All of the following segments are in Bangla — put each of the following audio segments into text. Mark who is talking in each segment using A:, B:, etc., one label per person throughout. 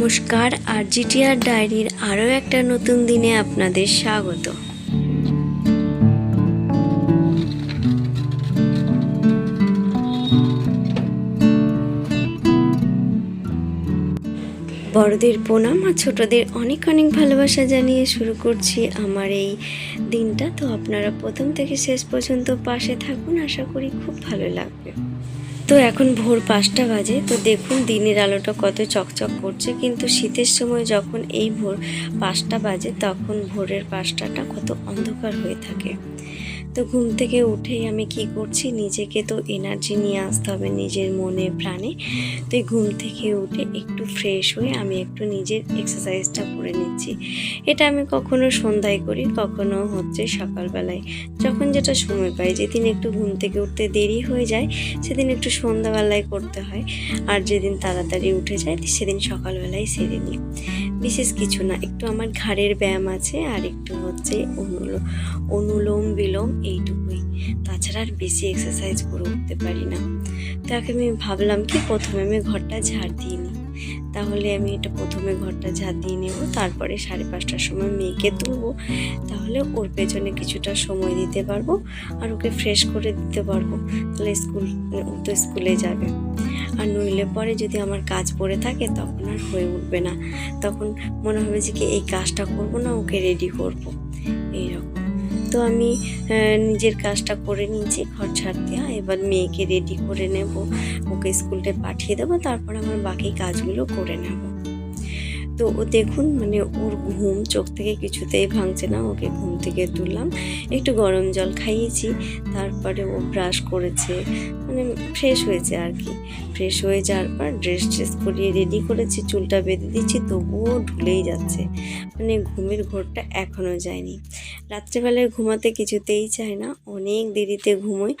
A: নমস্কার, আর জিটিআর ডায়েরির আরও একটা নতুন দিনে আপনাদের স্বাগত। বড়দের প্রণাম আর ছোটদের অনেক অনেক ভালোবাসা জানিয়ে শুরু করছি আমার এই দিনটা। তো আপনারা প্রথম থেকে শেষ পর্যন্ত পাশে থাকুন, আশা করি খুব ভালো লাগবে। তো এখন ভোর পাঁচটা বাজে, তো দেখুন দিনের আলোটা কত চকচক করছে। কিন্তু শীতের সময় যখন এই ভোর পাঁচটা বাজে, তখন ভোরের পাঁচটাটা কত অন্ধকার হয়ে থাকে। তো ঘুম থেকে উঠেই আমি কি করছি? নিজেকে তো এনার্জি নিয়ে আসতে হবে নিজের মনে, প্রাণে। তো ঘুম থেকে উঠে একটু ফ্রেশ হয়ে আমি একটু নিজের এক্সারসাইজটা করে নিচ্ছি। এটা আমি কখনো সন্ধ্যায় করি, কখনো হচ্ছে সকালবেলায়। যখন যেটা সময় পাই, যেদিন একটু ঘুম থেকে উঠতে দেরি হয়ে যায়, সেদিন একটু সন্ধ্যাবেলায় করতে হয়। আর যেদিন তাড়াতাড়ি উঠে যায়, সেদিন সকালবেলায় সেরে নিই। বিশেষ কিছু না, একটু আমার ঘাড়ের ব্যায়াম আছে আর একটু হচ্ছে অনুলো অনুলোম বিলোম এইটুকুই। তাছাড়া আর বেশি এক্সারসাইজ করে উঠতে পারি না। তাকে আমি ভাবলাম কি প্রথমে আমি ঘরটা ঝাড় দিয়ে নিই। তাহলে আমি এটা প্রথমে ঘরটা ঝাড় দিয়ে নেব, তারপরে সাড়ে পাঁচটার সময় মেয়েকে তুলবো তাহলে ওর পেছনে কিছুটা সময় দিতে পারব আর ওকে ফ্রেশ করে দিতে পারব। তাহলে স্কুল, ও তো স্কুলে যাবে। আর নইলে পরে যদি আমার কাজ পড়ে থাকে তখন আর হয়ে উঠবে না। তখন মনে হবে যে কি এই কাজটা করব না, ওকে রেডি করব। তো আমি নিজের কাজটা করে নিয়েছি, ঘর ছাড়তে হয় এবার মেয়েকে রেডি করে নেব। ওকে স্কুলটা পাঠিয়ে দেবো, তারপর আমার বাকি কাজগুলো করে নেব। তো ও দেখুন মানে ওর ঘুম চোখ থেকে কিছুতেই ভাঙছে না, ওকে ঘুম থেকে তুললাম। একটু গরম জল খাইয়েছি, তারপরে ও ব্রাশ করেছে মানে ফ্রেশ হয়েছে আর কি। ফ্রেশ হয়ে যাওয়ার পর ড্রেস ট্রেস পরিয়ে রেডি করেছি, চুলটা বেঁধে দিচ্ছি তবুও ঢুলেই যাচ্ছে। মানে ঘুমের ঘোরটা এখনও যায়নি। রাত্রেবেলায় ঘুমাতে কিছুতেই চায় না, অনেক দেরিতে ঘুমোয়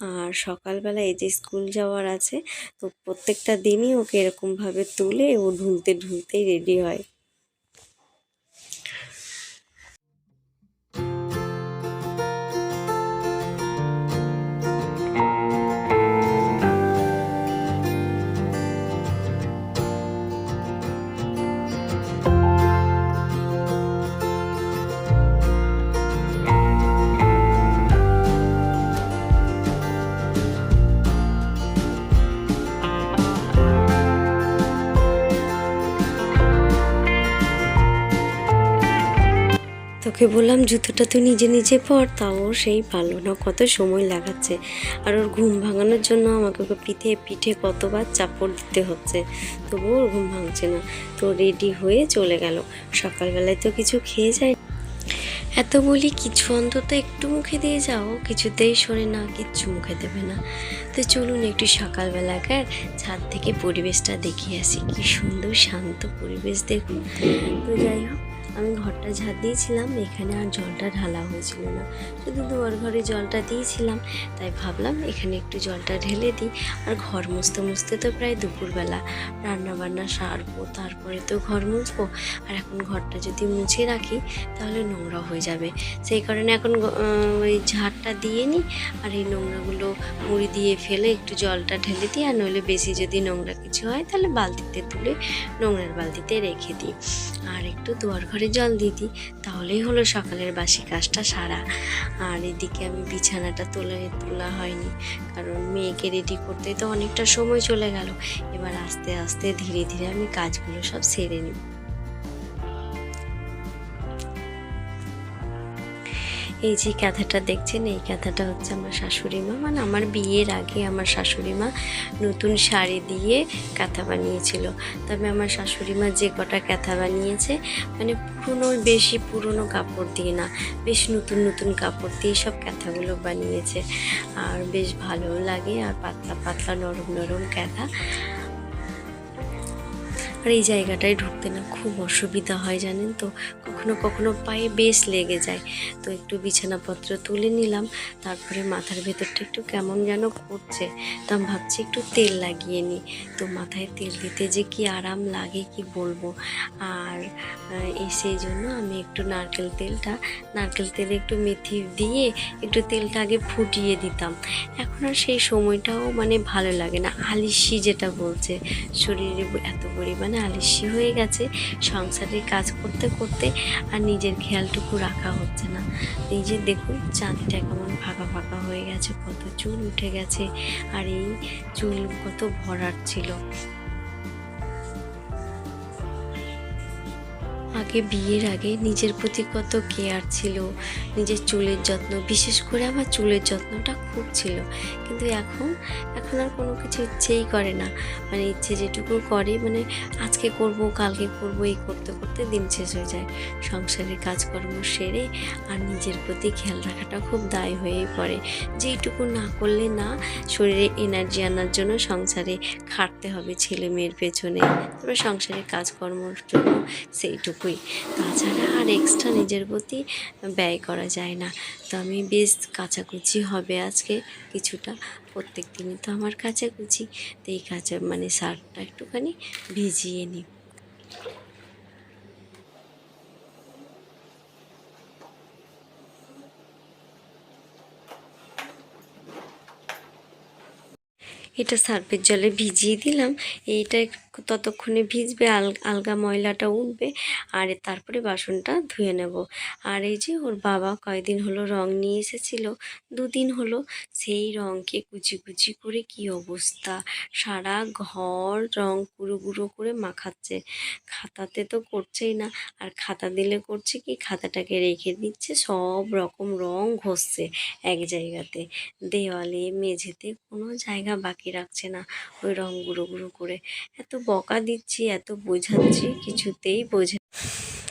A: আর সকালবেলা এই যে স্কুল যাওয়ার আছে, তো প্রত্যেকটা দিনই ওকে এরকমভাবে তুলে ও ঢুলতে ঢুলতেই রেডি হয়। তোকে বললাম, জুতোটা তুই নিজে নিজে পর, তাও সেই পারল না, কত সময় লাগাচ্ছে। আর ওর ঘুম ভাঙানোর জন্য আমাকে ওকে পিঠে পিঠে কতবার চাপড় দিতে হচ্ছে, তবুও ওর ঘুম ভাঙছে না। তো রেডি হয়ে চলে গেল। সকালবেলায় তো কিছু খেয়ে যায়। এত বলি, কিছু অন্তত একটু মুখে দিয়ে যাও, কিছুতেই শোনে না, কিচ্ছু মুখে দেবে না। তো চলুন একটু সকালবেলাকার ছাদ থেকে পরিবেশটা দেখিয়ে আসি। কি সুন্দর শান্ত পরিবেশ দেখুন। তো যাই হোক আমি ঘরটা ঝাড় দিয়েছিলাম, এখানে আর জলটা ঢালা হয়েছিল না। শুধু দুয়ার ঘরে জলটা দিয়েছিলাম, তাই ভাবলাম এখানে একটু জলটা ঢেলে দিই। আর ঘর মুছতে মুছতে তো প্রায় দুপুরবেলা। রান্না বান্না সারবো, তারপরে তো ঘর মুছবো। আর এখন ঘরটা যদি মুছে রাখি, তাহলে নোংরা হয়ে যাবে। সেই কারণে এখন ওই ঝাড়টা দিয়ে নিই। আর এই নোংরাগুলো মুড়ি দিয়ে ফেলে একটু জলটা ঢেলে দিই। আর নইলে বেশি যদি নোংরা কিছু হয়, তাহলে বালতিতে তুলে নোংরার বালতিতে রেখে দিই। আর একটু দুয়ার ঘরে জল দিয়ে দিই, তাহলেই হলো সকালের বাসি কাজটা সারা। আর এদিকে আমি বিছানাটা তোলা তোলা হয়নি, কারণ মেয়েকে রেডি করতে তো অনেকটা সময় চলে গেল। এবার আস্তে আস্তে ধীরে ধীরে আমি কাজগুলো সব সেরে নিই এই যে কাঁথাটা দেখছেন, এই কাঁথাটা হচ্ছে আমার শাশুড়ি মা। মানে আমার বিয়ের আগে আমার শাশুড়ি মা নতুন শাড়ি দিয়ে কাঁথা বানিয়েছিল। তবে আমার শাশুড়ি মা যে কটা কাঁথা বানিয়েছে মানে পুরনো, বেশি পুরনো কাপড় দিয়ে না, বেশ নতুন নতুন কাপড় দিয়ে সব কাঁথাগুলো বানিয়েছে। আর বেশ ভালোও লাগে, আর পাতলা পাতলা, নরম নরম কাঁথা। আর এই জায়গাটায় ঢুকতে না খুব অসুবিধা হয়, জানেন তো? কখনো কখনো পায়ে বেশ লেগে যায়। তো একটু বিছানাপত্র তুলে নিলাম, তারপরে মাথার ভেতরটা একটু কেমন যেন করছে। তো আমি ভাবছি একটু তেল লাগিয়ে নিই। তো মাথায় তেল দিতে যে কি আরাম লাগে কি বলব? আর সেই জন্য আমি একটু নারকেল তেলটা, নারকেল তেলে একটু মেথি দিয়ে একটু তেলটা আগে ফুটিয়ে দিতাম। এখন আর সেই সময়টাও মানে ভালো লাগে না। আলিশি যেটা বলছে, শরীরে এত পরিমাণে মানে আলিসি হয়ে গেছে। সংসারের কাজ করতে করতে আর নিজের খেয়ালটুকু রাখা হচ্ছে না। যে দেখুন, চাঁদিটা কেমন ফাঁকা ফাঁকা হয়ে গেছে, কত চুল উঠে গেছে। আর এই চুল কত ভরার ছিল। আগে বিয়ের আগে নিজের প্রতি কত কেয়ার ছিল, নিজের চুলের যত্ন, বিশেষ করে আমার চুলের যত্নটা খুব ছিল। কিন্তু এখন এখন আর কোনো কিছু ইচ্ছেই করে না। মানে ইচ্ছে যেটুকু করে মানে আজকে করব, কালকে করব, এই করতে করতে দিন শেষ হয়ে যায়। সংসারের কাজকর্ম সেরে আর নিজের প্রতি খেয়াল রাখাটা খুব দায় হয়েই পড়ে। যেইটুকু না করলে না, শরীরে এনার্জি আনার জন্য সংসারে খাটতে হবে ছেলে মেয়ের পেছনে। তারপরে সংসারের কাজকর্মর জন্য সেইটুকুই তাছাড়া আর এক্সট্রা নিজের প্রতি ব্যয় করা যায় না। তো আমি বেশ কাচাকুচি হবে আজকে কিছুটা। প্রত্যেক দিনই তো আমার কাচাকুচি। তো এই কাঁচা মানে শার্টটা একটুখানি ভিজিয়ে নিই। এটা সার্ফের জলে ভিজিয়ে দিলাম। একটু ততক্ষণে ভিজবে, আল, আলগা ময়লাটা উঠবে, আর তারপরে বাসনটা ধুয়ে নেব। আর এই যে ওর বাবা কয়েকদিন হলো রং নিয়ে এসেছিল, দুদিন হলো, সেই রঙকে কুচি কুচি করে কি অবস্থা? সারা ঘর রং গুঁড়ো গুঁড়ো করে মাখাচ্ছে। খাতাতে তো করছেই না, আর খাতা দিলে করছে কি? খাতাটাকে রেখে দিচ্ছে, সব রকম রং ঘষছে এক জায়গাতে। দেওয়ালে, মেঝেতে কোনো জায়গা বাকি রাখছে না ওই রং গুঁড়ো গুঁড়ো করে। এত বকা দিচ্ছি, এত বোঝাচ্ছি, কিছুতেই বোঝে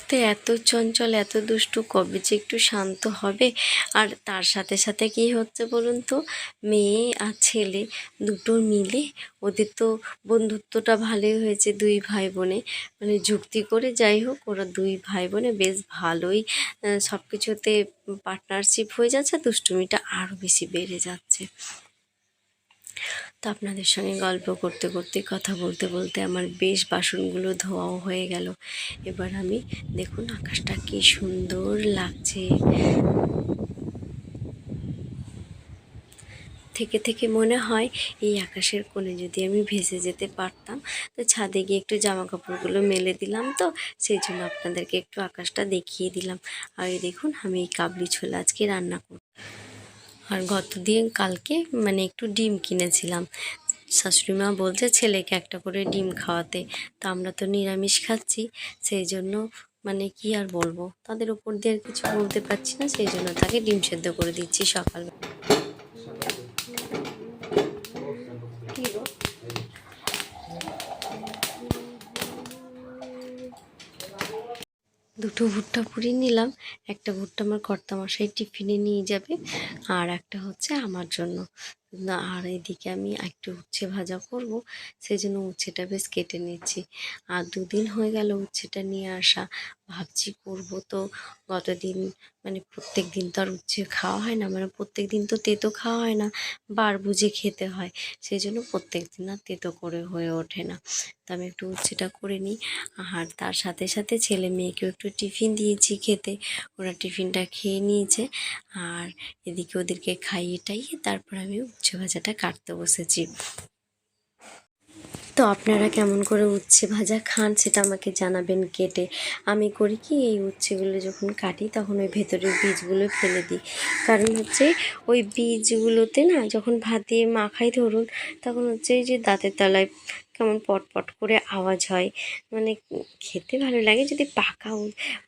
A: তো এত চঞ্চল, এত দুষ্টু, কবে যে একটু শান্ত হবে? আর তার সাথে সাথে কি হচ্ছে বলুন তো? মেয়ে আর ছেলে দুটো মিলে ওদের তো বন্ধুত্বটা ভালোই হয়েছে দুই ভাই বোনে মানে যুক্তি করে যাই হোক, ওরা দুই ভাই বোনে বেশ ভালোই সব কিছুতে পার্টনারশিপ হয়ে যাচ্ছে, দুষ্টুমিটা আরও বেশি বেড়ে যাচ্ছে। তো আপনাদের সঙ্গে গল্প করতে করতে, কথা বলতে বলতে আমার বেশ বাসনগুলো ধোয়াও হয়ে গেল। এবার আমি দেখুন আকাশটা কি সুন্দর লাগছে। থেকে থেকে মনে হয় এই আকাশের কোণে যদি আমি ভেসে যেতে পারতাম, তো ছাদে গিয়ে একটু জামা কাপড়গুলো মেলে দিলাম তো, সেই জন্য আপনাদেরকে একটু আকাশটা দেখিয়ে দিলাম। আর এই দেখুন আমি এই কাবলি ছোলা আজকে রান্না করব আর গত দিয়ে কালকে মানে একটু ডিম কিনেছিলাম। শাশুড়িমা বলছে ছেলেকে একটা করে ডিম খাওয়াতে। তা আমরা তো নিরামিষ খাচ্ছি, সেই জন্য মানে কি আর বলব? তাদের উপর দিয়ে আর কিছু বলতে পারছি না, সেই জন্য তাকে ডিম সেদ্ধ করে দিচ্ছি সকালবেলা। দুটো ভুট্টা পুরি নিলাম। একটা ভুট্টা আমার কর্তামশাই টিফিনে নিয়ে যাবে, আর একটা হচ্ছে আমার জন্য। না, আর এদিকে আমি একটু উচ্ছে ভাজা করব সেই জন্য উচ্ছেটা বেশ কেটে নিচ্ছি। আর দুদিন হয়ে গেল উচ্ছেটা নিয়ে আসা, ভাবছি করব তো গতদিন মানে প্রত্যেক দিন তো আর উচ্ছে খাওয়া হয় না মানে প্রত্যেক দিন তো তেতো খাওয়া হয় না, বার বুঝে খেতে হয় সেই জন্য প্রত্যেক দিন আর তেতো করে হয়ে ওঠে না। তো আমি একটু উচ্ছেটা করে নিই, আর তার সাথে সাথে ছেলে মেয়েকেও একটু টিফিন দিয়েছি খেতে, ওরা টিফিনটা খেয়ে নিয়েছে, আর এদিকে ওদেরকে খাইয়ে টাইয়ে তারপর আমি উচ্ছে ভাজাটা কাটতে বসেছি। তো আপনারা কেমন করে উচ্ছে ভাজা খান সেটা আমাকে জানাবেন কেটে। আমি করি কি, এই উচ্ছেগুলো যখন কাটি তখন ওই ভেতরের বীজগুলো ফেলে দিই। কারণ হচ্ছে ওই বীজগুলোতে না যখন ভাত দিয়ে মাখাই ধরুন, তখন হচ্ছে যে দাঁতের তলায় কেমন পটপট করে আওয়াজ হয়। মানে খেতে ভালো লাগে যদি পাকা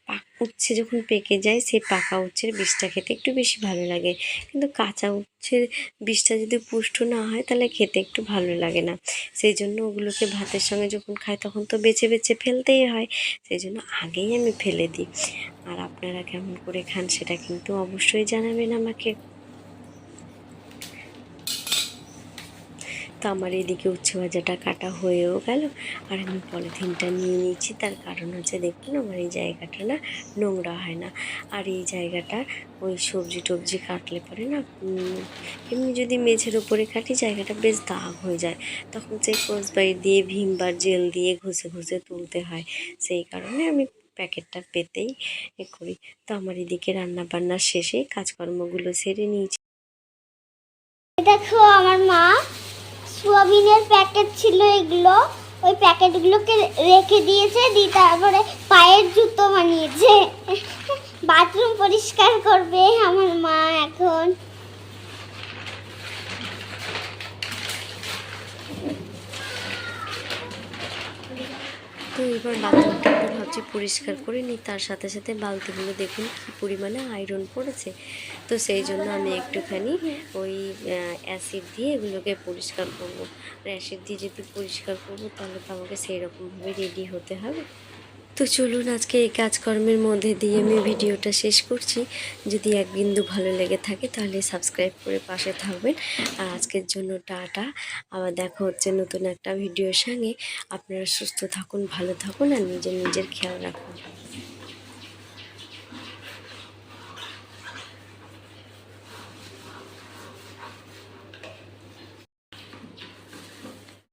A: পাক, উচ্ছে যখন পেকে যায় সেই পাকা উচ্ছের বীজটা খেতে একটু বেশি ভালো লাগে। কিন্তু কাঁচা উচ্ছের বীজটা যদি পুষ্ট না হয় তাহলে খেতে একটু ভালো লাগে না। সেই জন্য ওগুলোকে ভাতের সঙ্গে যখন খাই তখন তো বেছে বেছে ফেলতেই হয়। সেই জন্য আগেই আমি ফেলে দিই। আর আপনারা কেমন করে খান সেটা কিন্তু অবশ্যই জানাবেন আমাকে। তো আমার এদিকে উচ্ছে ভাজাটা কাটা হয়েও গেল। আর আমি পলিথিনটা নিয়ে নিচ্ছি তার কারণ হচ্ছে, দেখুন আমার এই জায়গাটা না নোংরা হয় না। আর এই জায়গাটা ওই সবজি টবজি কাটলে পরে না এমনি যদি মেঝের উপরে কাটি জায়গাটা বেশ দাগ হয়ে যায়। তখন সেই কোচবাই দিয়ে ভিমবার জেল দিয়ে ঘষে ঘষে তুলতে হয়। সেই কারণে আমি প্যাকেটটা পেতেই এ করি। তো আমার এদিকে রান্না বান্না শেষে কাজকর্মগুলো সেরে নিয়েছি।
B: দেখো আমার মা সোয়াবিনের প্যাকেট ছিল এগুলো। ওই প্যাকেটগুলোকে রেখে দিয়েছে, দিয়ে তারপরে পায়ের জুতো বানিয়েছে। বাথরুম পরিষ্কার করবে আমার মা এখন।
A: তো এবার বাথরুমটা একটু ভাবছি পরিষ্কার করে নিই। তার সাথে সাথে বালতিগুলো দেখুন কী পরিমাণে আয়রন পড়েছে। তো সেই জন্য আমি একটুখানি ওই অ্যাসিড দিয়ে এগুলোকে পরিষ্কার করব। আর অ্যাসিড দিয়ে যদি পরিষ্কার করব তাহলে তো আমাকে সেই রকমভাবে রেডি হতে হবে। তো চলুন আজকে এই কাজকর্মের মধ্যে দিয়ে আমি ভিডিওটা শেষ করছি। যদি এক বিন্দু ভালো লেগে থাকে তাহলে সাবস্ক্রাইব করে পাশে থাকবেন। আর আজকের জন্য টাটা। আবার দেখা হচ্ছে নতুন একটা ভিডিওর সঙ্গে। আপনারা সুস্থ থাকুন, ভালো থাকুন আর নিজের নিজের খেয়াল রাখুন।